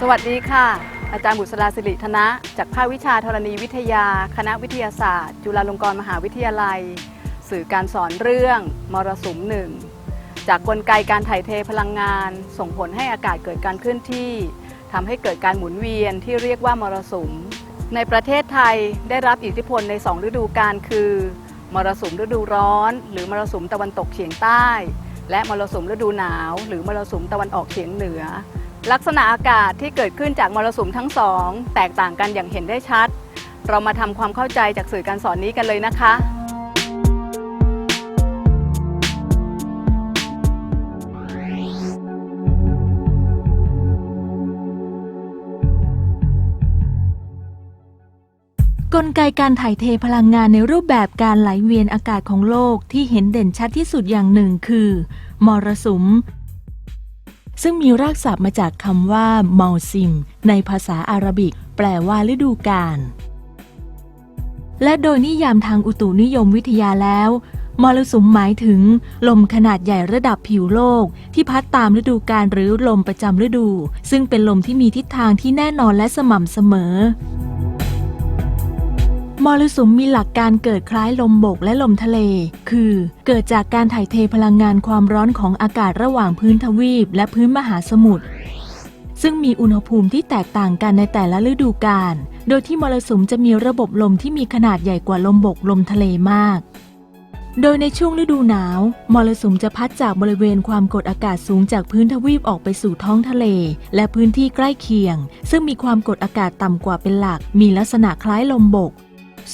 สวัสดีค่ะ อาจารย์บุษราศิริธนะ จากภาควิชาธรณีวิทยา คณะวิทยาศาสตร์ จุฬาลงกรณ์มหาวิทยาลัย สื่อการสอนเรื่อง มรสุมหนึ่งจากกลไกการถ่ายเทพลังงาน ส่งผลให้อากาศเกิดการเคลื่อนที่ทำให้เกิดการหมุนเวียนที่เรียกว่ามรสุม ในประเทศไทยได้รับอิทธิพลใน 2 ฤดูกาลคือ มรสุมฤดูร้อน หรือมรสุมตะวันตกเฉียงใต้ และมรสุมฤดูหนาว หรือมรสุมตะวันออกเฉียงเหนือ ลักษณะอากาศที่เกิดขึ้นจากมรสุมทั้งสอง แตกต่างกันอย่างเห็นได้ชัด เรามาทำความเข้าใจจากสื่อการสอนนี้กันเลยนะคะ กลไกการถ่ายเทพลังงานในรูปแบบการไหลเวียนอากาศของโลกที่เห็นเด่นชัดที่สุดอย่างหนึ่งคือ มรสุม ซึ่งมีรากศัพท์มาจากคำว่าเมาซิมในภาษาอาหรับิก แปลว่าฤดูกาลและโดยนิยามทางอุตุนิยมวิทยาแล้ว มรสุมหมายถึง ลมขนาดใหญ่ระดับผิวโลก ที่พัดตามฤดูกาลหรือลมประจำฤดู ซึ่งเป็นลมที่มีทิศทางที่แน่นอนและสม่ำเสมอ มรสุมมีหลักการเกิดคล้ายลมบกและลมทะเล คือเกิดจากการถ่ายเทพลังงานความร้อนของอากาศระหว่างพื้นทวีปและพื้นมหาสมุทร ซึ่งมีอุณหภูมิที่แตกต่างกันในแต่ละฤดูกาล โดยที่มรสุมจะมีระบบลมที่มีขนาดใหญ่กว่าลมบกลมทะเลมาก โดยในช่วงฤดูหนาว มรสุมจะพัดจากบริเวณความกดอากาศสูงจากพื้นทวีปออกไปสู่ท้องทะเล และพื้นที่ใกล้เคียง ซึ่งมีความกดอากาศต่ำกว่าเป็นหลัก มีลักษณะคล้ายลมบก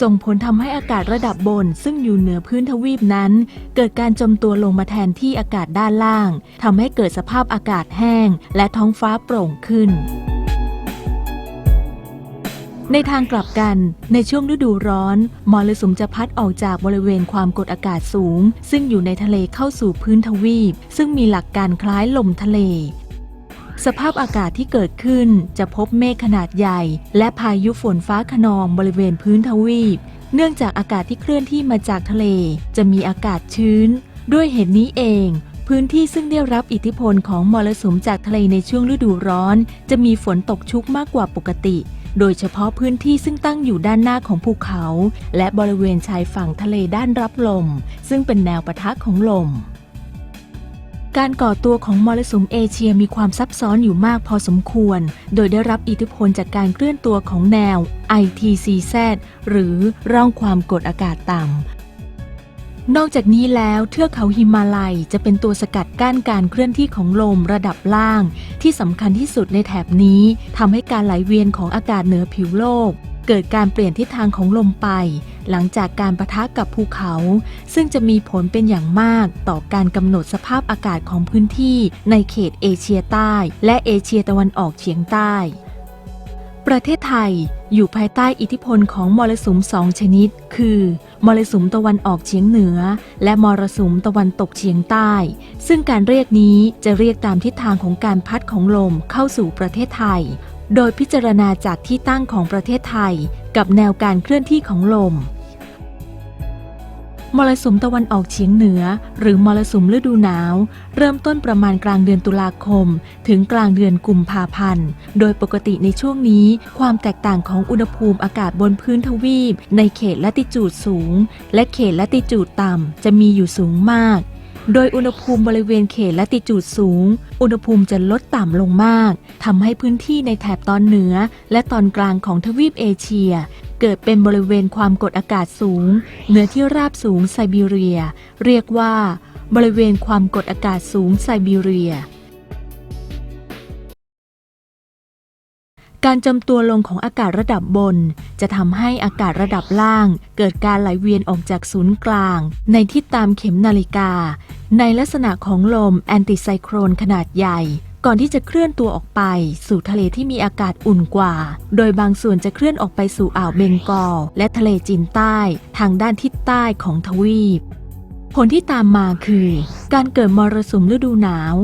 ส่งผลทำให้อากาศระดับบน ซึ่งอยู่เหนือพื้นทวีปนั้น เกิดการจมตัวลงมาแทนที่อากาศด้านล่างทำให้เกิดสภาพอากาศแห้ง และท้องฟ้าโปร่งขึ้นในทางกลับกัน ในช่วงฤดูร้อนมรสุมจะพัดออกจากบริเวณความกดอากาศสูง ซึ่งอยู่ในทะเลเข้าสู่พื้นทวีป ซึ่งมีหลักการคล้ายลมทะเล สภาพอากาศที่เกิดขึ้นจะพบเมฆขนาดใหญ่ และพายุฝนฟ้าขนองบริเวณพื้นทวีป เนื่องจากอากาศที่เคลื่อนที่มาจากทะเล จะมีอากาศชื้น ด้วยเหตุนี้เอง พื้นที่ซึ่งได้รับอิทธิพลของมรสุมจากทะเลในช่วงฤดูร้อน จะมีฝนตกชุกมากกว่าปกติ โดยเฉพาะพื้นที่ซึ่งตั้งอยู่ด้านหน้าของภูเขา และบริเวณชายฝั่งทะเลด้านรับลม ซึ่งเป็นแนวปะทะของลม การก่อตัวของมรสุมเอเชียมีความซับซ้อนอยู่มากพอสมควร โดยได้รับอิทธิพลจากการเคลื่อนตัวของแนว ITCZ หรือร่องความกดอากาศต่ำ นอกจากนี้แล้วเทือกเขาหิมาลัยจะเป็นตัวสกัดกั้นการเคลื่อนที่ของลมระดับล่าง ที่สำคัญที่สุดในแถบนี้ทำให้การไหลเวียนของอากาศเหนือผิวโลก เกิดการเปลี่ยนทิศทางของลมไป หลังจากการประทะกับภูเขา ซึ่งจะมีผลเป็นอย่างมากต่อการกำหนดสภาพอากาศของพื้นที่ในเขตเอเชียใต้ และเอเชียตะวันออกเฉียงใต้ ประเทศไทยอยู่ภายใต้อิทธิพลของมรสุมสองชนิด คือมรสุมตะวันออกเฉียงเหนือ และมรสุมตะวันตกเฉียงใต้ ซึ่งการเรียกนี้จะเรียกตามทิศทางของการพัดของลมเข้าสู่ประเทศไทย โดยพิจารณาจากที่ตั้งของประเทศไทยกับแนวการเคลื่อนที่ของลม มรสุมตะวันออกเฉียงเหนือ หรือมรสุมฤดูหนาว เริ่มต้นประมาณกลางเดือนตุลาคม ถึงกลางเดือนกุมภาพันธ์ โดยปกติในช่วงนี้ ความแตกต่างของอุณหภูมิอากาศบนพื้นทวีป ในเขตละติจูดสูง และเขตละติจูดต่ำจะมีอยู่สูงมาก โดยอุณหภูมิบริเวณเขตและติจูดสูง อุณหภูมิจะลดต่ำลงมาก ทำให้พื้นที่ในแถบตอนเหนือ และตอนกลางของทวีปเอเชีย เกิดเป็นบริเวณความกดอากาศสูง เหนือที่ราบสูงไซบีเรีย เรียกว่า บริเวณความกดอากาศสูงไซบีเรีย การจำตัวลงของอากาศระดับบน จะทำให้อากาศระดับล่าง เกิดการไหลเวียนออกจากศูนย์กลาง ในทิศตามเข็มนาฬิกา ในลักษณะของลมแอนติไซโครนขนาดใหญ่ ก่อนที่จะเคลื่อนตัวออกไปสู่ทะเลที่มีอากาศอุ่นกว่า โดยบางส่วนจะเคลื่อนออกไปสู่อ่าวเบงกอล และทะเลจีนใต้ ทางด้านทิศใต้ของทวีป ผลที่ตามมาคือ การเกิดมรสุมฤดูหนาว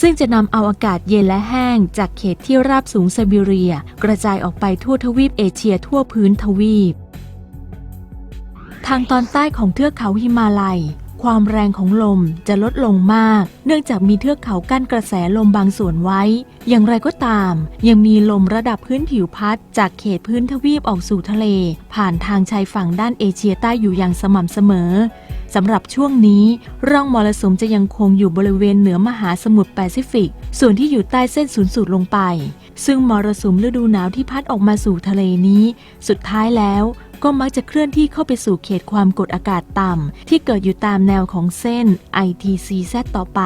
ซึ่งจะนำเอาอากาศเย็นและแห้ง จากเขตที่ราบสูงไซบีเรีย กระจายออกไปทั่วทวีปเอเชียทั่วพื้นทวีป ทางตอนใต้ของเทือกเขาหิมาลัย ความแรงของลมจะลดลงมาก เนื่องจากมีเทือกเขากั้นกระแสลมบางส่วนไว้ อย่างไรก็ตาม ยังมีลมระดับพื้นผิวพัด จากเขตพื้นทวีปออกสู่ทะเล ผ่านทางชายฝั่งด้านเอเชียใต้อยู่อย่างสม่ำเสมอ สำหรับช่วงนี้ ร่องมรสุมจะยังคงอยู่บริเวณเหนือมหาสมุทรแปซิฟิก ส่วนที่อยู่ใต้เส้นศูนย์สูตรลงไป ซึ่งมรสุมฤดูหนาวที่พัดออกมาสู่ทะเลนี้ สุดท้ายแล้วก็มักจะเคลื่อนที่เข้าไปสู่เขตความกดอากาศต่ำที่เกิดอยู่ตามแนวของเส้น ITCZ ต่อไป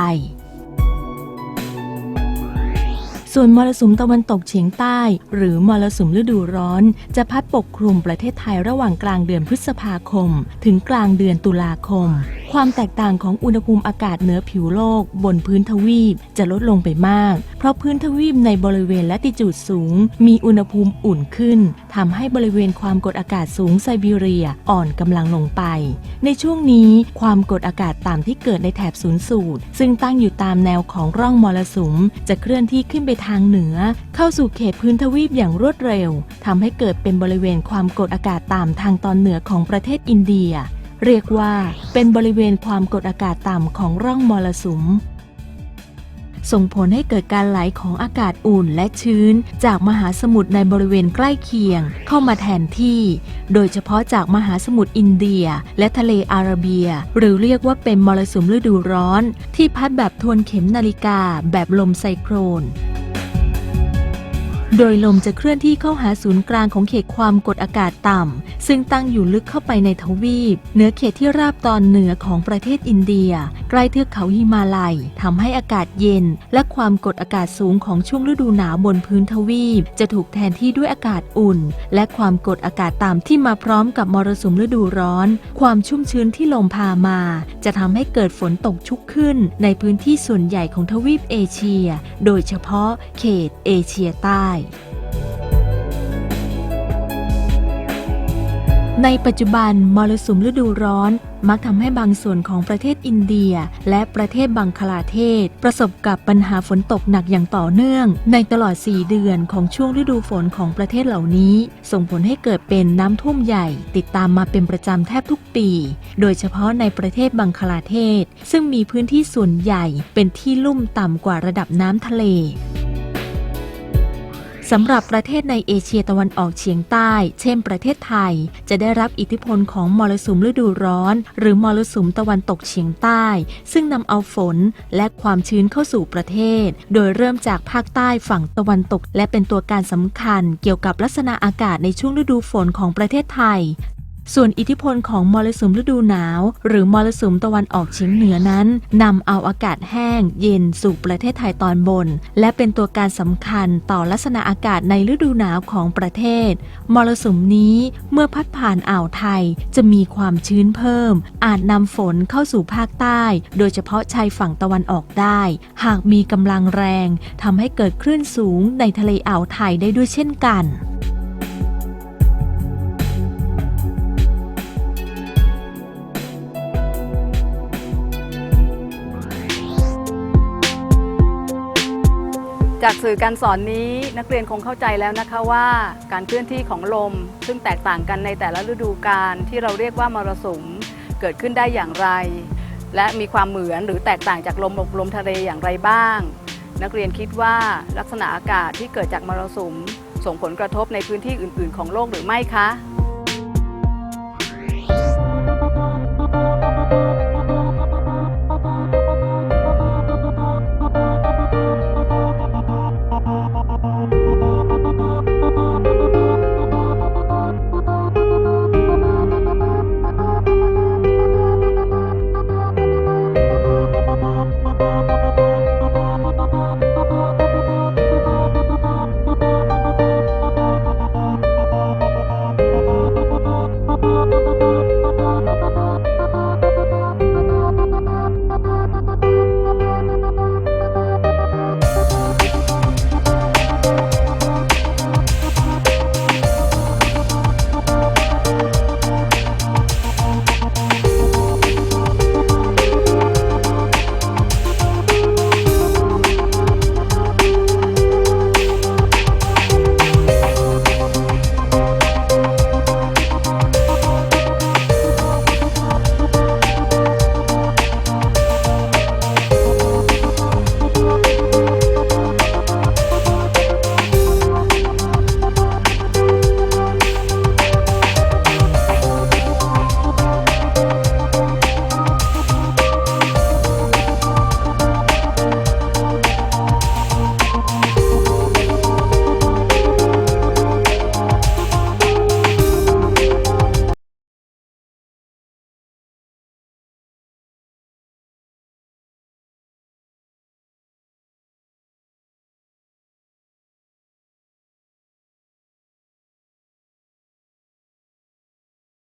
ส่วนมรสุมตะวันตกเฉียงใต้ หรือมรสุมฤดูร้อน จะพัดปกคลุมประเทศไทยระหว่างกลางเดือนพฤษภาคม ถึงกลางเดือนตุลาคม ความแตกต่างของอุณหภูมิอากาศเหนือผิวโลก บนพื้นทวีปจะลดลงไปมาก เพราะพื้นทวีปในบริเวณละติจูดสูง มีอุณหภูมิอุ่นขึ้นทำให้บริเวณความกดอากาศสูงไซบีเรียอ่อนกำลังลงไป ในช่วงนี้ความกดอากาศต่ำที่เกิดในแถบศูนย์สูตร ซึ่งตั้งอยู่ตามแนวของร่องมรสุม จะเคลื่อนที่ขึ้นไปทางเหนือ เข้าสู่เขตพื้นทวีปอย่างรวดเร็วทำให้เกิดเป็นบริเวณความกดอากาศต่ำทางตอนเหนือของประเทศอินเดีย เรียกว่าเป็นบริเวณความกดอากาศต่ำของร่องมรสุม ส่งผลให้เกิดการไหลของอากาศอุ่นและชื้น จากมหาสมุทรในบริเวณใกล้เคียง เข้ามาแทนที่ โดยเฉพาะจากมหาสมุทรอินเดีย และทะเลอาระเบีย หรือเรียกว่าเป็นมรสุมฤดูร้อน ที่พัดแบบทวนเข็มนาฬิกาแบบลมไซโครน โดยลมจะเคลื่อนที่เข้าหาศูนย์กลางของเขตความกดอากาศต่ำ ซึ่งตั้งอยู่ลึกเข้าไปในทวีป เหนือเขตที่ราบตอนเหนือของประเทศอินเดีย ใกล้เทือกเขาหิมาลัยทำให้อากาศเย็น และความกดอากาศสูงของช่วงฤดูหนาวบนพื้นทวีป จะถูกแทนที่ด้วยอากาศอุ่น และความกดอากาศต่ำที่มาพร้อมกับมรสุมฤดูร้อน ความชุ่มชื้นที่ลมพามา จะทำให้เกิดฝนตกชุกขึ้น ในพื้นที่ส่วนใหญ่ของทวีปเอเชีย โดยเฉพาะเขตเอเชียใต้ในปัจจุบันมรสุมฤดูร้อนมักทำให้บางส่วนของประเทศอินเดีย และประเทศบังคลาเทศ ประสบกับปัญหาฝนตกหนักอย่างต่อเนื่อง ในตลอด 4 เดือนของช่วงฤดูฝนของประเทศเหล่านี้ ส่งผลให้เกิดเป็นน้ำท่วมใหญ่ ติดตามมาเป็นประจำแทบทุกปี โดยเฉพาะในประเทศบังคลาเทศ ซึ่งมีพื้นที่ส่วนใหญ่เป็นที่ลุ่มต่ำกว่าระดับน้ำทะเล สำหรับประเทศในเอเชียตะวันออกเฉียงใต้ เช่นประเทศไทย จะได้รับอิทธิพลของมรสุมฤดูร้อน หรือมรสุมตะวันตกเฉียงใต้ ซึ่งนำเอาฝนและความชื้นเข้าสู่ประเทศ โดยเริ่มจากภาคใต้ฝั่งตะวันตก และเป็นตัวการสำคัญเกี่ยวกับลักษณะอากาศในช่วงฤดูฝนของประเทศไทย ส่วนอิทธิพลของมรสุมฤดูหนาว หรือมรสุมตะวันออกเฉียงเหนือนั้นนำเอาอากาศแห้ง เย็นสู่ประเทศไทยตอนบน และเป็นตัวการสำคัญต่อลักษณะอากาศในฤดูหนาวของประเทศ มรสุมนี้เมื่อพัดผ่านอ่าวไทยจะมีความชื้นเพิ่ม อาจนำฝนเข้าสู่ภาคใต้ โดยเฉพาะชายฝั่งตะวันออกได้ หากมีกำลังแรงทำให้เกิดคลื่นสูงในทะเลอ่าวไทยได้ด้วยเช่นกัน จากสื่อการสอนนี้นักเรียนคงเข้าใจแล้วนะคะว่าการเคลื่อนที่ของลม ซึ่งแตกต่างกันในแต่ละฤดูกาลที่เราเรียกว่ามรสุมเกิดขึ้นได้อย่างไร และมีความเหมือนหรือแตกต่างจากลมลมทะเลอย่างไรบ้าง นักเรียนคิดว่าลักษณะอากาศที่เกิดจากมรสุมส่งผลกระทบในพื้นที่อื่น ๆ ของโลกหรือไม่คะ